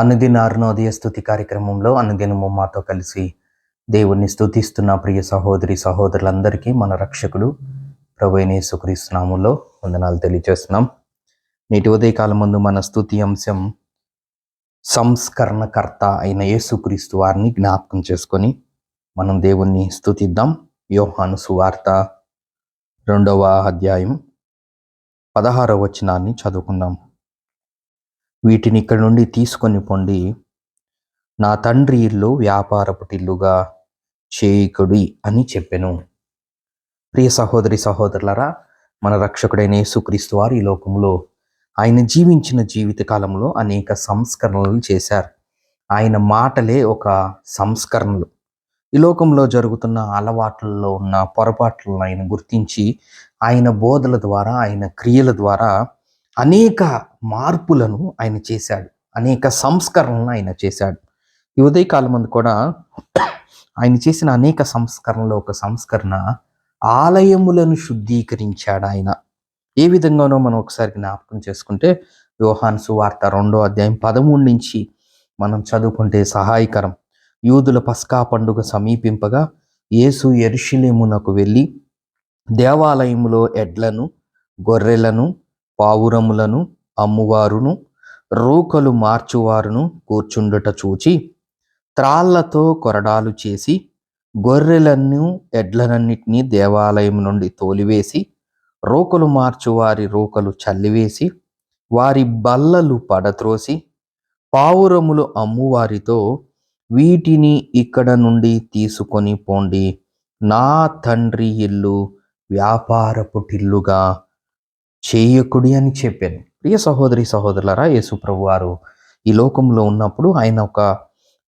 అనుదిన అరుణోదయ స్థుతి కార్యక్రమంలో అనుదినము మాతో కలిసి దేవుణ్ణి స్థుతిస్తున్న ప్రియ సహోదరి సహోదరులందరికీ మన రక్షకుడు ప్రభుని సుకరిస్తున్నాములో వందనాలు తెలియజేస్తున్నాం. నేటి ఉదయకాలం ముందు మన స్థుతి అంశం సంస్కరణకర్త అయిన యేసుక్రీస్తు వారిని జ్ఞాపకం చేసుకొని మనం దేవుణ్ణి స్థుతిద్దాం యోహాను సువార్త రెండవ అధ్యాయం పదహారవ వచనాన్ని చదువుకుందాం. వీటిని ఇక్కడ నుండి తీసుకొని పొండి. నా తండ్రి ఇల్లు వ్యాపారపుటిల్లుగా చేయకుడి అని చెప్పెను. ప్రియ సహోదరి సహోదరులరా మన రక్షకుడైన యేసుక్రీస్తు వారు ఈ లోకంలో ఆయన జీవించిన జీవిత కాలంలో అనేక సంస్కరణలు చేశారు. ఆయన మాటలే ఒక సంస్కరణలు. ఈ లోకంలో జరుగుతున్న అలవాట్లలో ఉన్న పొరపాట్లను ఆయన గుర్తించి ఆయన బోధల ద్వారా ఆయన క్రియల ద్వారా అనేక మార్పులను ఆయన చేశాడు. అనేక సంస్కరణలను ఆయన చేశాడు. ఈ ఉదయకాలం మందు కూడా ఆయన చేసిన అనేక సంస్కరణలో ఒక సంస్కరణ ఆలయములను శుద్ధీకరించాడు ఆయన. ఏ విధంగానో మనం ఒకసారి జ్ఞాపకం చేసుకుంటే యోహాన్ సువార్త రెండో అధ్యాయం పదమూడు నుంచి మనం చదువుకుంటే సహాయకరం. యూదుల పస్కా పండుగ సమీపింపగా యేసు ఎరుషులేమునకు వెళ్ళి దేవాలయములో ఎడ్లను గొర్రెలను పావురములను అమ్మువారును రూకలు మార్చువారును కూర్చుండుట చూచి త్రాళ్ళతో కొరడాలు చేసి గొర్రెలను ఎడ్లనన్నిటినీ దేవాలయం నుండి తోలివేసి రోకలు మార్చువారి రోకలు చల్లివేసి వారి బల్లలు పడత్రోసి పావురములు అమ్మువారితో వీటిని ఇక్కడ నుండి తీసుకొని పోండి. నా తండ్రి ఇల్లు వ్యాపారపుటిల్లుగా చేయకుడి అని చెప్పాను. ప్రియ సహోదరి సహోదరులరా యేసుప్రభు వారు ఈ లోకంలో ఉన్నప్పుడు ఆయన ఒక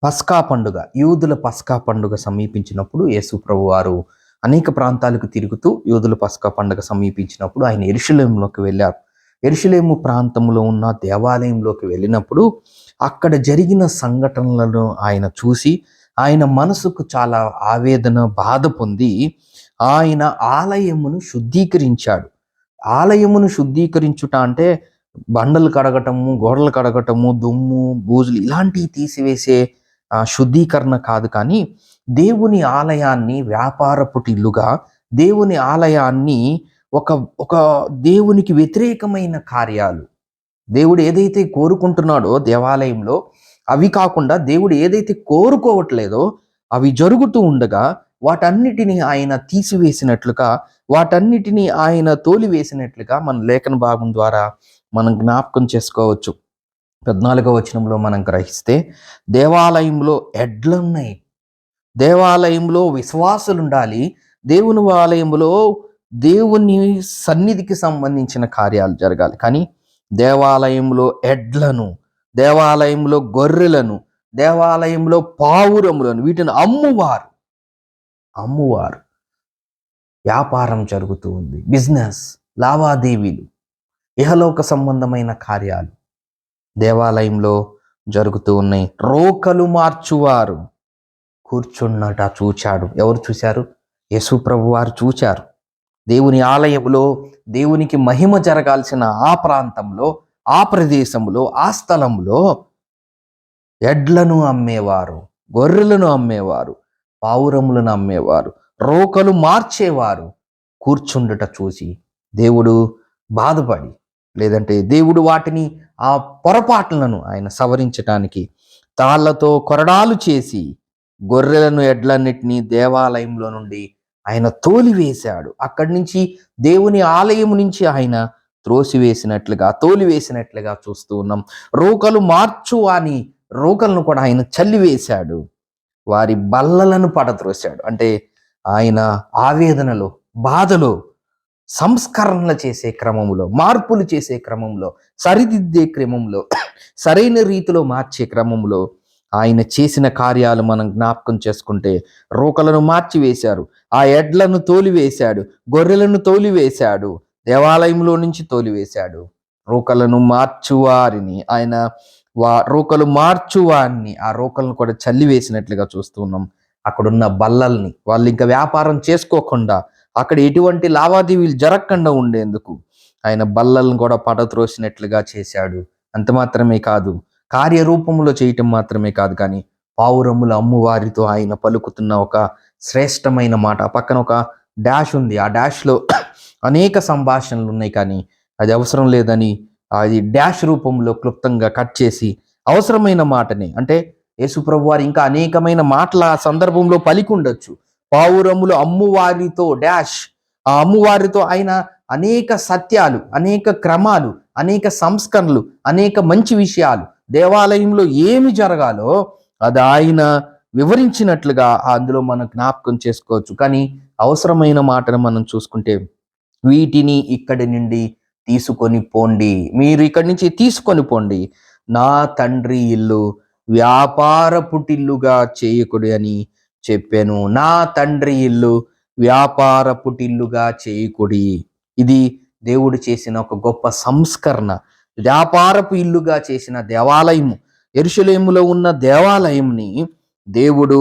పస్కా పండుగ యూదుల పస్కా పండుగ సమీపించినప్పుడు యేసుప్రభు వారు అనేక ప్రాంతాలకు తిరుగుతూ యూదుల పస్కా పండుగ సమీపించినప్పుడు ఆయన ఎరుషులేంలోకి వెళ్ళారు. ఎరుషులేము ప్రాంతంలో ఉన్న దేవాలయంలోకి వెళ్ళినప్పుడు అక్కడ జరిగిన సంఘటనలను ఆయన చూసి ఆయన మనసుకు చాలా ఆవేదన బాధ పొంది ఆయన ఆలయమును శుద్ధీకరించాడు. ఆలయమును శుద్ధీకరించుట అంటే బండలు కడగటము గోడలు కడగటము దుమ్ము బూజులు ఇలాంటివి తీసివేసే శుద్ధీకరణ కాదు కానీ దేవుని ఆలయాన్ని వ్యాపారపుటిల్లుగా దేవుని ఆలయాన్ని ఒక ఒక దేవునికి వ్యతిరేకమైన కార్యాలు. దేవుడు ఏదైతే కోరుకుంటున్నాడో దేవాలయంలో అవి కాకుండా దేవుడు ఏదైతే కోరుకోవట్లేదో అవి జరుగుతూ ఉండగా వాటన్నిటిని ఆయన తీసివేసినట్లుగా వాటన్నిటిని ఆయన తోలివేసినట్లుగా మన లేఖన భాగం ద్వారా మనం జ్ఞాపకం చేసుకోవచ్చు. పద్నాలుగో వచనంలో మనం గ్రహిస్తే దేవాలయంలో ఎడ్లున్నాయి. దేవాలయంలో విశ్వాసులు ఉండాలి దేవుని ఆలయంలో దేవుని సన్నిధికి సంబంధించిన కార్యాలు జరగాలి. కానీ దేవాలయంలో ఎడ్లను దేవాలయంలో గొర్రెలను దేవాలయంలో పావురములను వీటిని అమ్మువారు. అమ్మువారు. వ్యాపారం జరుగుతూ ఉంది. బిజినెస్ లావాదేవీలు ఇహలోక సంబంధమైన కార్యాలు దేవాలయంలో జరుగుతూ ఉన్నాయి. రోకలు మార్చువారు. కూర్చున్నట చూచాడు. ఎవరు చూశారు? యేసు ప్రభు వారు చూచారు. దేవుని ఆలయంలో దేవునికి మహిమ జరగాల్సిన ఆ ప్రాంతంలో ఆ ప్రదేశంలో ఆ స్థలంలో ఎడ్లను అమ్మేవారు గొర్రెలను అమ్మేవారు. పావురములను అమ్మేవారు. రోకలు మార్చేవారు. కూర్చుండుట చూసి దేవుడు బాధపడి లేదంటే దేవుడు వాటిని ఆ పొరపాట్లను ఆయన సవరించటానికి తాళ్ళతో కొరడాలు చేసి గొర్రెలను ఎడ్లన్నిటినీ దేవాలయంలో నుండి ఆయన తోలివేశాడు. అక్కడి నుంచి దేవుని ఆలయం నుంచి ఆయన త్రోసివేసినట్లుగా తోలివేసినట్లుగా చూస్తూ ఉన్నాం. రోకలు మార్చు అని రోకలను కూడా ఆయన చల్లివేశాడు. వారి బల్లలను పడద్రోశాడు అంటే ఆయన ఆవేదనలో బాధలో సంస్కరణలు చేసే క్రమంలో మార్పులు చేసే క్రమంలో సరిదిద్దే క్రమంలో సరైన రీతిలో మార్చే క్రమంలో ఆయన చేసిన కార్యాలు మనం జ్ఞాపకం చేసుకుంటే రోకలను మార్చివేశారు ఆ ఎడ్లను తోలివేశాడు గొర్రెలను తోలివేశాడు దేవాలయంలో నుంచి తోలివేశాడు. రోకలను మార్చువారిని ఆయన వా రోకలు మార్చువాన్ని ఆ రోకలను కూడా చల్లివేసినట్లుగా చూస్తున్నాం అక్కడున్న బల్లల్ని. వాళ్ళు ఇంకా వ్యాపారం చేసుకోకుండా అక్కడ ఎటువంటి లావాదేవీలు జరగకుండా ఉండేందుకు ఆయన బల్లలను కూడా పడత్రోసినట్లుగా చేశాడు. అంత మాత్రమే కాదు కార్యరూపంలో చేయటం మాత్రమే కాదు కానీ పావురముల అమ్మువారితో ఆయన పలుకుతున్న ఒక శ్రేష్టమైన మాట. పక్కన ఒక డాష్ ఉంది. ఆ డాష్లో అనేక సంభాషణలు ఉన్నాయి కానీ అది అవసరం లేదని అది డాష్ రూపంలో క్లుప్తంగా కట్ చేసి అవసరమైన మాటని అంటే యేసుప్రభు వారు ఇంకా అనేకమైన మాటల సందర్భంలో పలికుండొచ్చు. పావురములు అమ్మువారితో డాష్ ఆ అమ్మువారితో ఆయన అనేక సత్యాలు అనేక క్రమాలు అనేక సంస్కరణలు అనేక మంచి విషయాలు దేవాలయంలో ఏమి జరగాలో అది ఆయన వివరించినట్లుగా అందులో మనం జ్ఞాపకం చేసుకోవచ్చు. కానీ అవసరమైన మాటను మనం చూసుకుంటే వీటిని ఇక్కడి నుండి తీసుకొని పోండి. మీరు ఇక్కడి నుంచి తీసుకొని పోండి. నా తండ్రి ఇల్లు వ్యాపార పుటిల్లుగా చేయకుడు అని చెప్పాను. నా తండ్రి ఇల్లు వ్యాపార పుటిల్లుగా చేయకుడి. ఇది దేవుడు చేసిన ఒక గొప్ప సంస్కరణ. వ్యాపారపు ఇల్లుగా చేసిన దేవాలయము. ఎరుషులేములో ఉన్న దేవాలయంని దేవుడు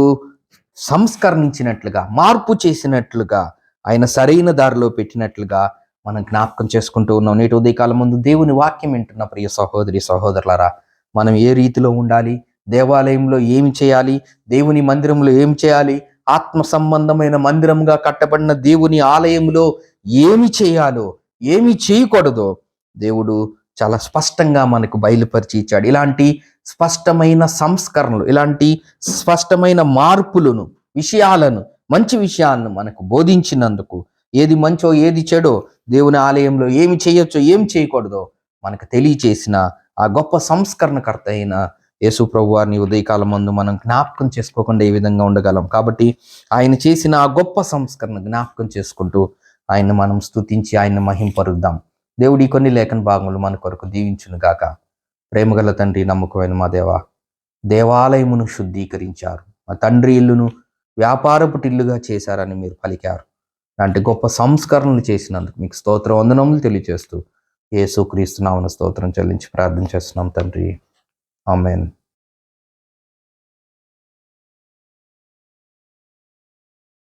సంస్కరణించినట్లుగా మార్పు చేసినట్లుగా ఆయన సరైన దారిలో పెట్టినట్లుగా మనం జ్ఞాపకం చేసుకుంటూ ఉన్నాం. నేటి ఉదయకాలం ముందు దేవుని వాక్యం వింటున్న ప్రియ సహోదరి సహోదరులారా మనం ఏ రీతిలో ఉండాలి? దేవాలయంలో ఏమి చేయాలి? దేవుని మందిరంలో ఏం చేయాలి? ఆత్మ సంబంధమైన మందిరంగా కట్టబడిన దేవుని ఆలయంలో ఏమి చేయాలో ఏమి చేయకూడదో దేవుడు చాలా స్పష్టంగా మనకు బయలుపరిచి ఇచ్చాడు. ఇలాంటి స్పష్టమైన సంస్కరణలు ఇలాంటి స్పష్టమైన మార్పులను విషయాలను మంచి విషయాలను మనకు బోధించినందుకు ఏది మంచో ఏది చెడో దేవుని ఆలయంలో ఏమి చేయొచ్చో ఏమి చేయకూడదో మనకు తెలియచేసిన ఆ గొప్ప సంస్కరణకర్త అయిన యేసు ప్రభు వారిని ఉదయకాలం ముందు మనం జ్ఞాపకం చేసుకోకుండా ఏ విధంగా ఉండగలం. కాబట్టి ఆయన చేసిన ఆ గొప్ప సంస్కరణ జ్ఞాపకం చేసుకుంటూ ఆయన్ని మనం స్తుతించి ఆయన్ని మహింపరుద్దాం. దేవుడి కొన్ని లేఖన భాగములు మన కొరకు దీవించును గాక. ప్రేమగల తండ్రి నమ్మకమైన మా దేవ దేవాలయమును శుద్ధీకరించారు. మా తండ్రి ఇల్లును వ్యాపారపు టిల్లుగా చేశారని మీరు పలికారు. లాంటి గొప్ప సంస్కరణలు చేసినందుకు మీకు స్తోత్ర వందనములు తెలియజేస్తూ యేసుక్రీస్తు నామన స్తోత్రం చెల్లించి ప్రార్థన చేస్తున్నాం తండ్రి. ఆమెన్.